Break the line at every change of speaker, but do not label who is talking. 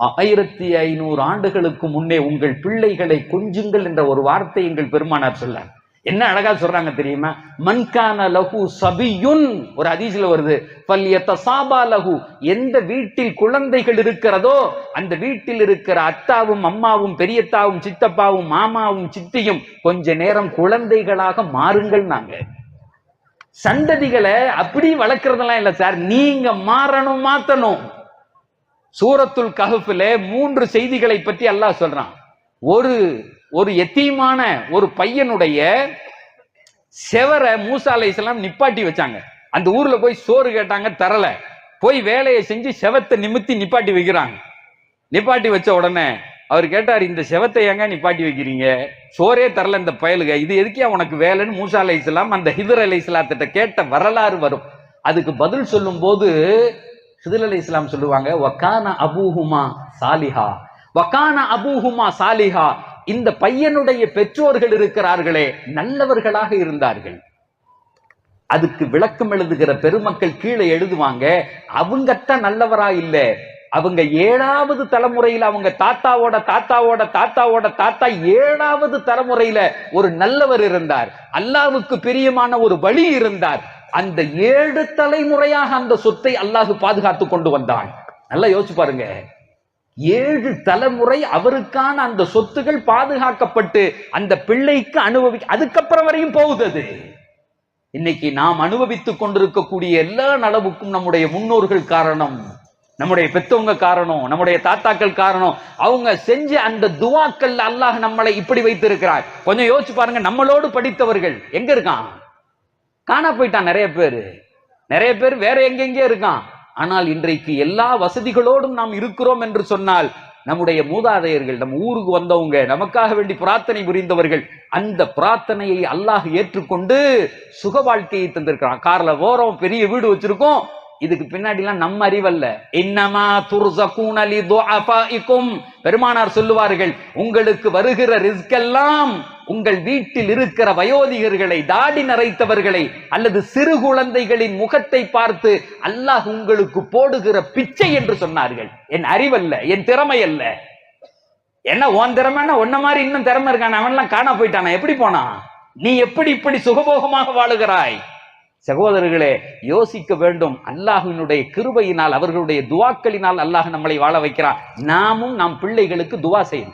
ஆயிரத்தி ஐநூறு ஆண்டுகளுக்கு முன்னே உங்கள் பிள்ளைகளை கொஞ்சுங்கள் என்ற ஒரு வார்த்தை எங்கள் பெருமானார் சொல்லார் என்ன அழகா சொல்றாங்க தெரியுமா? மன்கான லகு சபியுன் ஒரு அதிசல வருது. பல்யத்த சாபா லகு எந்த வீட்டில் குழந்தைகள் இருக்கிறதோ அந்த வீட்டில் இருக்கிற அத்தாவும் அம்மாவும் பெரியத்தாவும் சித்தப்பாவும் மாமாவும் சித்தியும் கொஞ்ச நேரம் குழந்தைகளாக மாறுங்கள் நாங்க. சந்ததிகளை அப்படி வளர்க்கறதெல்லாம் இல்லை சார். நீங்க மாறணும் மாத்தணும். சூரத்துல் கஹஃபில் மூன்று செய்திகளை பற்றி அல்லாஹ் சொல்றான். ஒரு ஒரு எத்தீமான ஒரு பையனுடைய செவரை மூசா இஸ்லாம் நிப்பாட்டி வச்சாங்க. அந்த ஊர்ல போய் சோறு கேட்டாங்க தரல. போய் வேலையை செஞ்சு செவத்தை நிமித்தி நிப்பாட்டி வைக்கிறாங்க. நிப்பாட்டி வச்ச உடனே அவர் கேட்டார் இந்த செவத்தை ஏங்க நிப்பாட்டி வைக்கிறீங்க? சோறே தரல இந்த பயலுக. இது எதுக்கே உனக்கு வேலைன்னு? மூசா அலைஹிஸ்ஸலாம் அந்த ஹிதர் அலைஹிஸ்ஸலாத்திட்ட கேட்ட வரலாறு வரும். அதுக்கு பதில் சொல்லும் போது ஹிதில் அலி இஸ்லாம் சொல்லுவாங்க வக்கான அபூஹுமா சாலிஹா. வக்கான அபூஹுமா சாலிஹா. இந்த பையனுடைய பெற்றோர்கள் இருக்கிறார்களே நல்லவர்களாக இருந்தார்கள். அதுக்கு விளக்கம் எழுதுகிற பெருமக்கள் கீழே எழுதுவாங்க அவங்கத்தான் நல்லவரா இல்ல. அவங்க ஏழாவது தலைமுறையில அவங்க தாத்தாவோட தாத்தாவோட தாத்தாவோட தாத்தா ஏழாவது தலைமுறையில ஒரு நல்லவர் இருந்தார். அல்லாவுக்கு பிரியமான ஒரு வழி இருந்தார். அந்த ஏழு தலைமுறையாக அந்த சொத்தை அல்லாஹ் பாதுகாத்து கொண்டு வந்தான். நல்லா யோசிச்சு பாருங்க. ஏழு தலைமுறை அவருக்கான அந்த சொத்துகள் பாதுகாக்கப்பட்டு அந்த பிள்ளைக்கு அனுபவி அதுக்கப்புறம் வரையும் போகுது அது. இன்னைக்கு நாம் அனுபவித்துக் கொண்டிருக்கக்கூடிய எல்லா நலவுக்கும் நம்முடைய முன்னோர்கள் காரணம். நம்முடைய பெத்தவங்க காரணம் நம்முடைய தாத்தாக்கள் காரணம். அவங்க செஞ்ச அந்த துவாக்கள் அல்லாஹ் நம்மளை இப்படி வைத்திருக்கிறார். கொஞ்சம் யோசிச்சு பாருங்க நம்மளோடு படித்தவர்கள் எங்க இருக்கான்? காண போயிட்டான் நிறைய பேர். நிறைய பேர் வேற எங்கெங்கே இருக்கான். ஆனால் இன்றைக்கு எல்லா வசதிகளோடும் நாம் இருக்கிறோம் என்று சொன்னால் நம்முடைய மூதாதையர்கள் நம்ம ஊருக்கு வந்தவங்க நமக்காக வேண்டி பிரார்த்தனை புரிந்தவர்கள் அந்த பிரார்த்தனையை அல்லாஹ் ஏற்றுக்கொண்டு சுக வாழ்க்கையை தந்திருக்கிறான். கார்ல போறோம் பெரிய வீடு வச்சிருக்கோம். இதுக்கு பின்னாடிலாம் நம்ம அறிவல்ல. இன்னமா துர்சகூனலி துஆஃபாஇக்கும் பெருமானார் சொல்லுவார்கள் உங்களுக்கு வருகிற ரிஸ்க் எல்லாம் உங்கள் வீட்டில் இருக்கிற வயோதிகர்களை தாடி நரைத்தவர்களை அல்லது சிறு குழந்தைகளின் முகத்தை பார்த்து அல்லாஹ் உங்களுக்கு போடுகிற பிச்சை என்று சொன்னார்கள். என் அறிவல்ல என் திறமை அல்ல என்ன உன் திறமைன்னா உன்ன மாதிரி இன்னும் திறமை இருக்கான அவன்லாம் காணா போயிட்டானா எப்படி போனா நீ எப்படி இப்படி சுகபோகமாக வாழுகிறாய்? சகோதரர்களே யோசிக்க வேண்டும். அல்லாஹினுடைய கிருபையினால் அவர்களுடைய துவாக்களினால் அல்லாஹ் நம்மளை வாழ வைக்கிறான். நாமும் நம் பிள்ளைகளுக்கு துவா செய்யணும்.